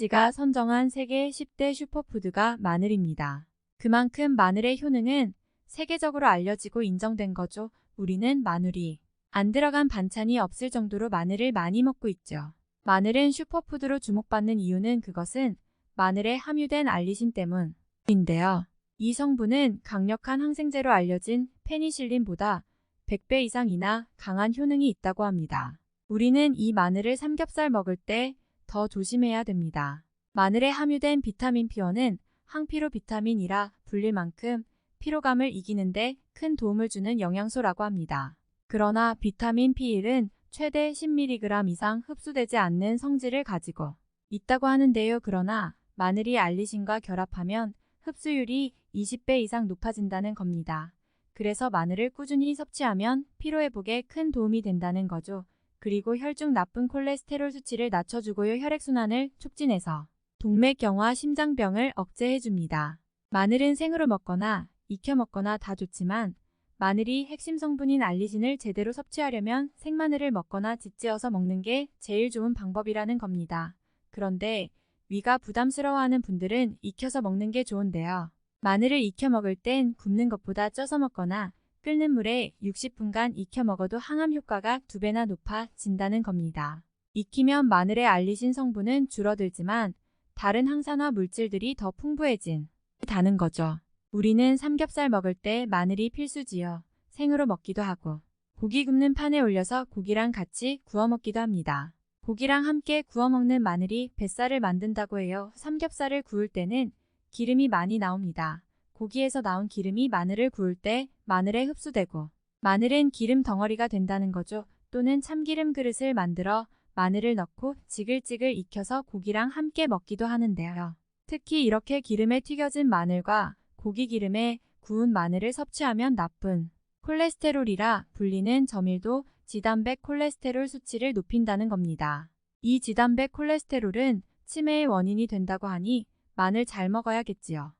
TMG가 선정한 세계 10대 슈퍼푸드가 마늘입니다. 그만큼 마늘의 효능은 세계적으로 알려지고 인정된 거죠. 우리는 마늘이 안 들어간 반찬이 없을 정도로 마늘을 많이 먹고 있죠. 마늘은 슈퍼푸드로 주목받는 이유는 그것은 마늘에 함유된 알리신 때문인데요. 이 성분은 강력한 항생제로 알려진 페니실린보다 100배 이상이나 강한 효능이 있다고 합니다. 우리는 이 마늘을 삼겹살 먹을 때 더 조심해야 됩니다. 마늘에 함유된 비타민 P1은 항피로 비타민이라 불릴 만큼 피로감을 이기는데 큰 도움을 주는 영양소라고 합니다. 그러나 비타민 P1은 최대 10mg 이상 흡수되지 않는 성질을 가지고 있다고 하는데요. 그러나 마늘이 알리신과 결합하면 흡수율이 20배 이상 높아진다는 겁니다. 그래서 마늘을 꾸준히 섭취하면 피로회복에 큰 도움이 된다는 거죠. 그리고 혈중 나쁜 콜레스테롤 수치를 낮춰주고요. 혈액순환을 촉진해서 동맥경화 심장병을 억제해줍니다. 마늘은 생으로 먹거나 익혀 먹거나 다 좋지만 마늘이 핵심 성분인 알리신을 제대로 섭취하려면 생마늘을 먹거나 짓지어서 먹는 게 제일 좋은 방법이라는 겁니다. 그런데 위가 부담스러워하는 분들은 익혀서 먹는 게 좋은데요. 마늘을 익혀 먹을 땐 굽는 것보다 쪄서 먹거나 끓는 물에 60분간 익혀 먹어도 항암 효과가 2배나 높아진다는 겁니다. 익히면 마늘의 알리신 성분은 줄어들지만 다른 항산화 물질들이 더 풍부해진 다는 거죠. 우리는 삼겹살 먹을 때 마늘이 필수지요. 생으로 먹기도 하고 고기 굽는 판에 올려서 고기랑 같이 구워 먹기도 합니다. 고기랑 함께 구워 먹는 마늘이 뱃살을 만든다고 해요. 삼겹살을 구울 때는 기름이 많이 나옵니다. 고기에서 나온 기름이 마늘을 구울 때 마늘에 흡수되고 마늘은 기름 덩어리가 된다는 거죠. 또는 참기름 그릇을 만들어 마늘을 넣고 지글지글 익혀서 고기랑 함께 먹기도 하는데요. 특히 이렇게 기름에 튀겨진 마늘과 고기 기름에 구운 마늘을 섭취하면 나쁜 콜레스테롤이라 불리는 저밀도 지단백 콜레스테롤 수치를 높인다는 겁니다. 이 지단백 콜레스테롤은 치매의 원인이 된다고 하니 마늘 잘 먹어야겠지요.